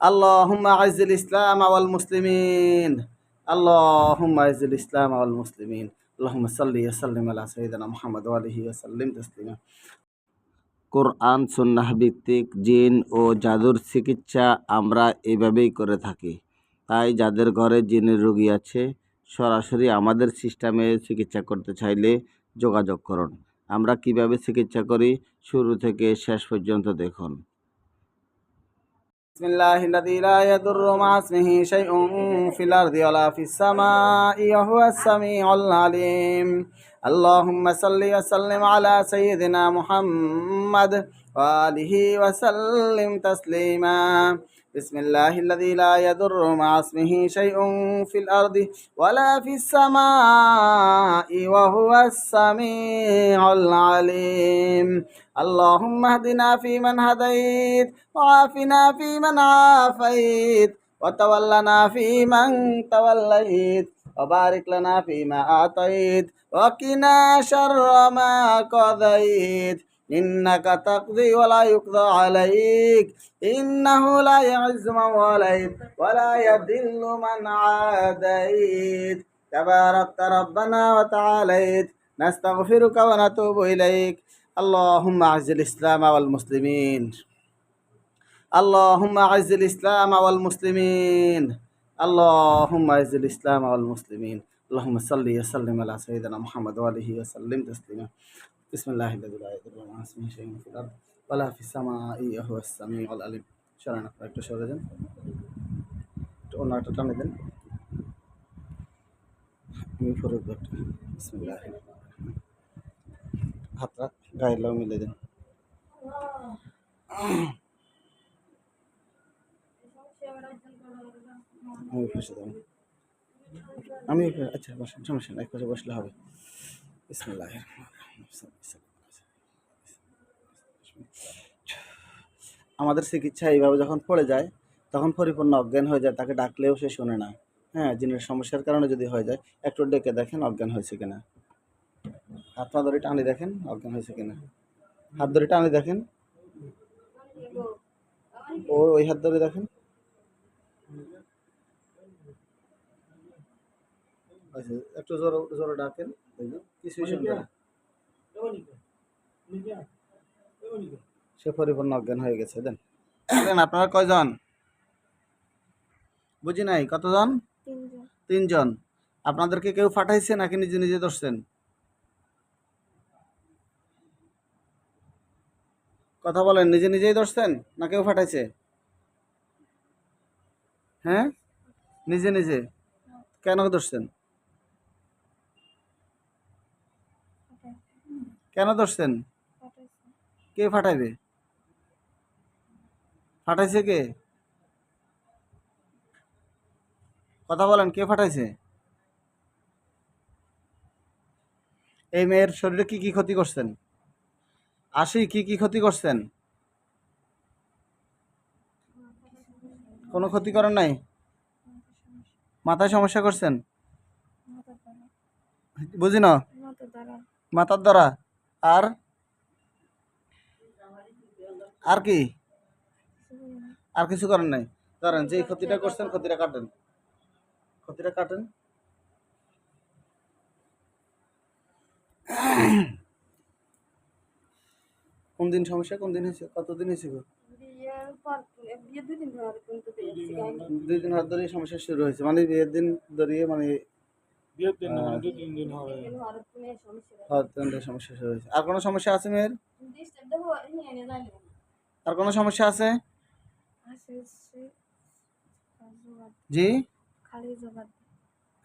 আল্লাহুম্মা আইজুল ইসলাম আওয়াল মুসলিমিন। আল্লাহুম্মা আইজুল ইসলাম আওয়াল মুসলিমিন। আল্লাহুম্মা আলা সাইয়্যিদানা মুহাম্মদ ওয়া কোরআন, সুন্নাহ ভিত্তিক জিন ও জাদুর চিকিৎসা আমরা এভাবেই করে থাকি। তাই যাদের ঘরে জিনের রোগী আছে, সরাসরি আমাদের সিস্টেমে চিকিৎসা করতে চাইলে যোগাযোগ করুন। আমরা কীভাবে চিকিৎসা করি, শুরু থেকে শেষ পর্যন্ত দেখুন। بسم الله الذي لا يضر مع اسمه شيء في الأرض ولا في السماء وهو السميع العليم اللهم صل وسلم على سيدنا محمد وآله وسلم تسليما بسم الله الذي لا يضر مع اسمه شيء في الأرض ولا في السماء وهو السميع العليم اللهم اهدنا فيمن هديت وعافنا فيمن عافيت وتولنا فيمن توليت وبارك لنا فيما أعطيت وقنا شر ما قضيت إنك تقضي ولا يقضى عليك إنه لا يعز من واليت ولا يذل من عاديت تباركت ربنا وتعاليت نستغفرك ونتوب إليك اللهم أعز الإسلام والمسلمين اللهم أعز الإسلام والمسلمين اللهم أعز الإسلام والمسلمين اللهم صل وسلم على سيدنا محمد وآله وسلم تسليما বিসমুল্লাহ আল্লাহ হাফিসামা ইয়াহুসামি আল আলিম। সরান আপনার একটু সরে যান। একটু অন্য একটা টানে দেন। আমি ফরুক বিসমুল্লাহ হাতটা গায়ের লাউ মিলে দেন। আমি ফেসে দেবো আমি আচ্ছা বসেন, সমস্যা এক পাশে বসলে হবে। আমাদের চিকিৎসা এইভাবে যখন পড়ে যায়, তখন পরিপূর্ণ অজ্ঞান হয়ে যায়, তাকে ডাকলেও সে শোনে না। হ্যাঁ জিনের সমস্যার কারণে যদি হয়ে যায়, একটু ডেকে দেখেন অজ্ঞান হয়েছে কিনা। হাত পা ধরে টানি দেখেন অজ্ঞান হয়েছে কিনা। হাত ধরে টানি দেখেন। ও, ওই হাত ধরে দেখেন। আচ্ছা একটু জোরে জোরে ডাকেন। সে পরিপূর্ণ অজ্ঞান হয়ে গেছে দেন। দেন আপনারা কয়জন? বুঝি নাই কতজন? তিনজন। তিনজন। আপনাদেরকে কেউ পাঠাইছে নাকি নিজে নিজে ধরছেন? কথা বলেন নিজে নিজেই ধরছেন না কেউ পাঠাইছে? হ্যাঁ? নিজে নিজে? কেন ধরছেন? কেন ধরছেন? কে ফাটাইবে? ফাটাইছে কে? কথা বলেন কে ফাটাইছে? এই মেয়ের শরীরে কি কি ক্ষতি করছেন? আসি কি কি ক্ষতি করছেন? কোনো ক্ষতি করেন নাই? মাথায় সমস্যা করছেন? বুঝি না? মাথার দ্বারা? আর আর কি? আর কিছু করেন নাই। ধরেন যে ক্ষতিটা করছেন, ক্ষতিটা কাটেন। ক্ষতিটা কাটেন। কোন দিন সমস্যা, কোন দিন হয়েছে, কতদিন হয়েছে গো? দুই দিন হাত ধরে সমস্যা শুরু হয়েছে। মানে বিয়ের দিন ধরিয়ে মানে সমস্যা হাত ধরে সমস্যা হয়েছে। আর কোনো সমস্যা আছে মেয়ের? ডিস্টার্ব দেবো নিয়ে এনে জানি আর কোনো সমস্যা আছে? জি?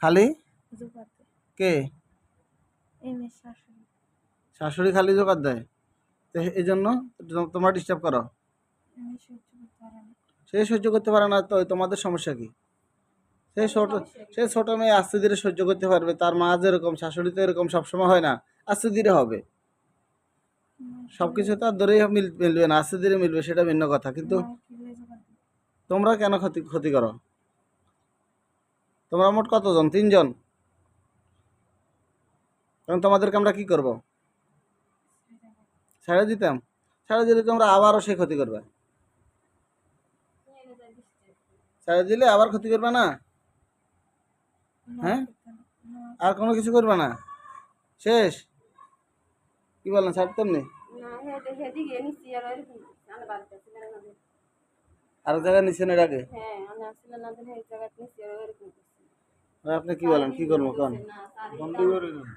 খালি? কে? শাশুড়ি খালি জোগাড় দেয়। তো এই জন্য তোমরা ডিস্টার্ব করো। আমি সহ্য করতে পারি না। সে সহ্য করতে পারে না তো তোমাদের সমস্যা কি? সে ছোট সে ছোট মেয়ে আস্তে ধীরে সহ্য করতে পারবে। তার মা যেরকম, শাশুড়ি তো এরকম সবসময় হয় না। আস্তে ধীরে হবে। সব কিছু তার ধরেই মিলবে না। আস্তে ধীরে মিলবে, সেটা ভিন্ন কথা। কিন্তু তোমরা কেন ক্ষতি ক্ষতি করো? তোমরা মোট কতজন? তিনজন? কারণ তোমাদেরকে আমরা কি করব? ছেড়ে দিতাম? ছেড়ে দিলে তোমরা আবারও সে ক্ষতি করবে। ছেড়ে দিলে আবার ক্ষতি করবে না? হ্যাঁ? আর কোনো কিছু করবে না? শেষ? কি বলেন ছাড়তাম নি না হেদে হেদিকে নিচি আর এরকম আমি না এর আগে হ্যাঁ আমি আসছিলাম না দিন এই জায়গায় নিচি আর এরকম করছি। আর আপনি কি বলেন কি করব কোন? না সারি বন্ধ করে দেন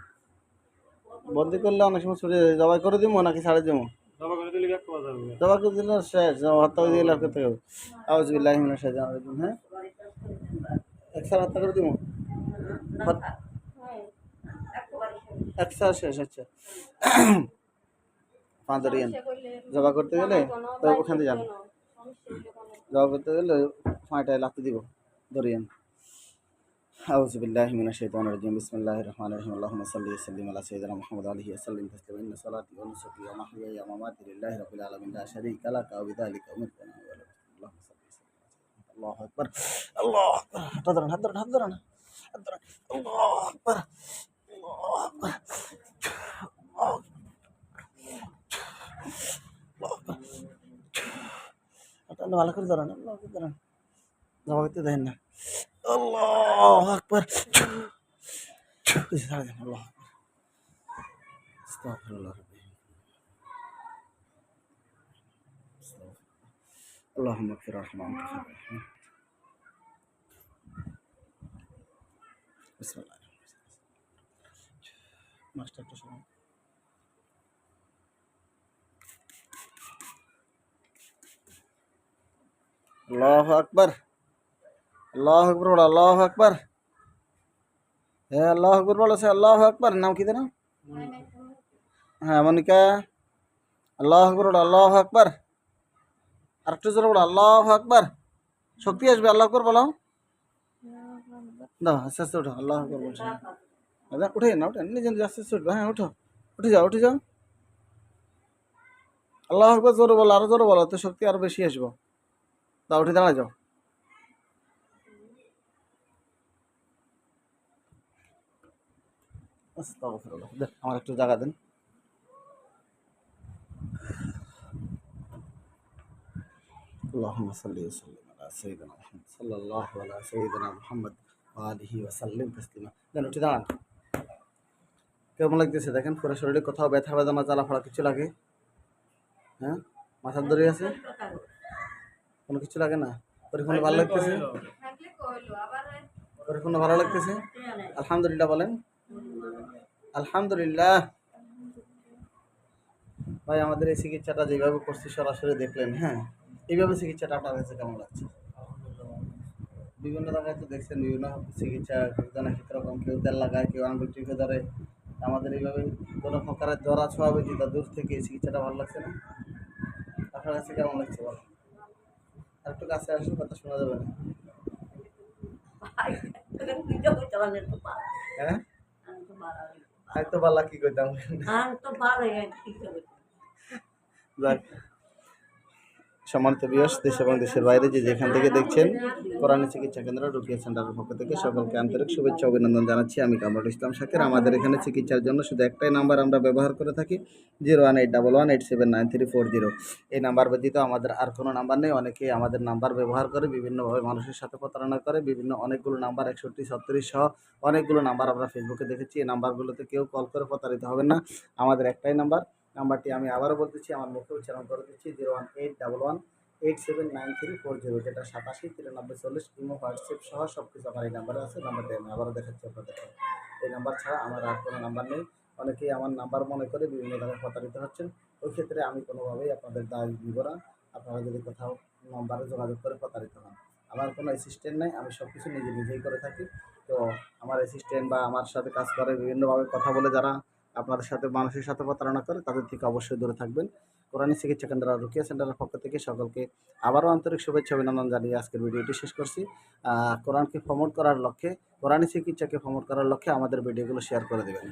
বন্দি করলে অনেক সময় ছুটে যায়। জবাই করে দিব নাকি ছাড়ে দেবো দাবা করে দিলে এক পাওয়া যাবে। জবাই করে দিলে শেষ। হত্যা করে দিলে আর করতে হবে? শাইতানির রাজিম হ্যাঁ? একসাথে হত্যা করে দিব হ্যাঁ একসাথে শেষ আচ্ছা পাঁচরিয়ান সে করলে জবা করতে গেলে কোনো তো ওখান থেকে যান কোনো সমস্যা হলে কোনো জবা করতে গেলে পাঁচটায় লাগতে দিব দরিয়ান أعوذ بالله من الشيطان الرجيم بسم الله الرحمن الرحيم اللهم صل وسلم على سيدنا محمد وعلى آله وسلم تسليما إن صلاتي ونسكي ومحياي ومماتي لله رب العالمين لا شريك لك وبذلك أمرت أنا أول المسلمين. اللهم صل وسلم على سيدنا محمد. الله أكبر الله أكبر حضرنا حضرنا حضرنا अंदर अल्लाह अकबर अल्लाह अकबर అట్లా వాళ్ళకి జరగండి వాళ్ళకి జరగండి జవాబైతే దయన్న అల్లాహ్ అక్బర్ అల్లాహ్ అస్తగఫిరుల్లాహ్ اللهم اغفر ارحم মাস্টারটা শোনো আল্লাহ আকবার আল্লাহ আকবর বলো আল্লাহ আকবার হ্যাঁ আল্লাহ আকবর বলো সে আল্লাহ আকবার নাম কি দেন হ্যাঁ মনিকা আল্লাহ আকবর বলো আল্লাহ আকবার আরেকটু জোরে বলো আল্লাহ আকবার শক্তি আসবে আল্লাহ আকবর বলো দাও আস্তে আস্তে উঠো আল্লাহ আকবর বলছো দাদা উঠে না উঠে নিজে নিজে আস্তে আস্তে উঠবে হ্যাঁ উঠো উঠে যাও উঠে যাও আল্লাহ আকবর জোরে বলো আরো জোরে বলো তো শক্তি আরো বেশি আসবো দাও উঠে দাঁড়া যাও আস্তাগফিরুল্লাহ। দেন, আমার একটু জায়গা দেন اللهم صل وسلم على سيدنا محمد صلى الله على سيدنا محمد আলহি ওয়াসাল্লিম তাসলিমা। দেন উঠে দাঁড়ান। কেমন লাগতেছে? দেখেন, পুরো শরীরে কোথাও ব্যথা বেদনা জ্বালাফাড়া কিছু লাগে? হ্যাঁ? মাথার দড়ি আছে? কোনো কিছু লাগে না? পরিপূর্ণ ভালো লাগতেছে? পরিপূর্ণ ভালো লাগতেছে? আলহামদুলিল্লাহ বলেন। আলহামদুলিল্লাহ। ভাই, আমাদের এই চিকিৎসাটা যেভাবে করছি সরাসরি দেখলেন হ্যাঁ? এইভাবে চিকিৎসাটা আপনার কাছে কেমন লাগছে? বিভিন্ন জায়গায় তো দেখছেন, বিভিন্ন চিকিৎসা কেউ রকম কেউ তেল লাগায়, কেউ আঙ্গুল টিপে ধরে। আমাদের এইভাবে কোনো প্রকারের জ্বরা ছোঁয়াবে যেটা দূর থেকে চিকিৎসাটা ভালো লাগছে না? আপনার কাছে কেমন লাগছে বল আর একটু কাছে আসলে কথা শোনা যাবে না। হ্যাঁ? তো পাল্লা কি করতাম সম্মানিত বিয়স দেশ এবং দেশের বাইরে যে যেখান থেকে দেখছেন কোরআনী চিকিৎসা কেন্দ্র রুকিয়া সেন্টারের পক্ষ থেকে সকলকে আন্তরিক শুভেচ্ছা অভিনন্দন জানাচ্ছি। আমি কামরুল ইসলাম শাকের আমাদের এখানে চিকিৎসার জন্য শুধু একটাই নাম্বার আমরা ব্যবহার করে থাকি, zero one eight double one eight seven nine three four zero. এই নাম্বার ব্যতীত আমাদের আর কোনো নাম্বার নেই। অনেকেই আমাদের নাম্বার ব্যবহার করে, বিভিন্নভাবে মানুষের সাথে প্রতারণা করে, বিভিন্ন অনেকগুলো নাম্বার, একষট্টি, ছত্রিশ সহ অনেকগুলো নাম্বার আমরা ফেসবুকে দেখেছি। এই নাম্বারগুলোতে কেউ কল করে প্রতারিত হবেন না। আমাদের একটাই নাম্বার। নাম্বারটি আমি আবারও বলতেছি, আমার মুখে উচ্চারণ করে দিচ্ছি, zero one eight double one eight seven nine three four zero যেটা সাতাশি, তিরানব্বই, চল্লিশ, ইমো, হোয়াটসঅ্যাপ সহ সব কিছু আমার এই নাম্বারে আছে নাম্বারটি আমি আবারও দেখাচ্ছি আপনাদের। এই নাম্বার ছাড়া আমার আর কোনো নাম্বার নেই। অনেকেই আমার নাম্বার মনে করে বিভিন্ন জায়গায় প্রতারিত হচ্ছেন। ওই ক্ষেত্রে আমি কোনোভাবেই আপনাদের দায় দিব না। আপনারা যদি কোথাও নাম্বারে যোগাযোগ করে প্রতারিত হন। আমার কোনো অ্যাসিস্ট্যান্ট নেই, আমি সব কিছু নিজে নিজেই করে থাকি। তো আমার অ্যাসিস্ট্যান্ট বা আমার সাথে কাজ করে বিভিন্নভাবে কথা বলে যারা আপনাদের সাথে, মানুষের সাথে প্রতারণা করে, তাদের থেকে অবশ্যই দূরে থাকবেন। কোরআনী চিকিৎসা কেন্দ্র রুকিয়া সেন্টারের পক্ষ থেকে সকলকে আবারও আন্তরিক শুভেচ্ছা অভিনন্দন জানিয়ে আজকের ভিডিওটি শেষ করছি। কোরআনকে প্রমোট করার লক্ষ্যে কোরআনী চিকিৎসাকে প্রমোট করার লক্ষ্যে আমাদের ভিডিওগুলো শেয়ার করে দেবেন।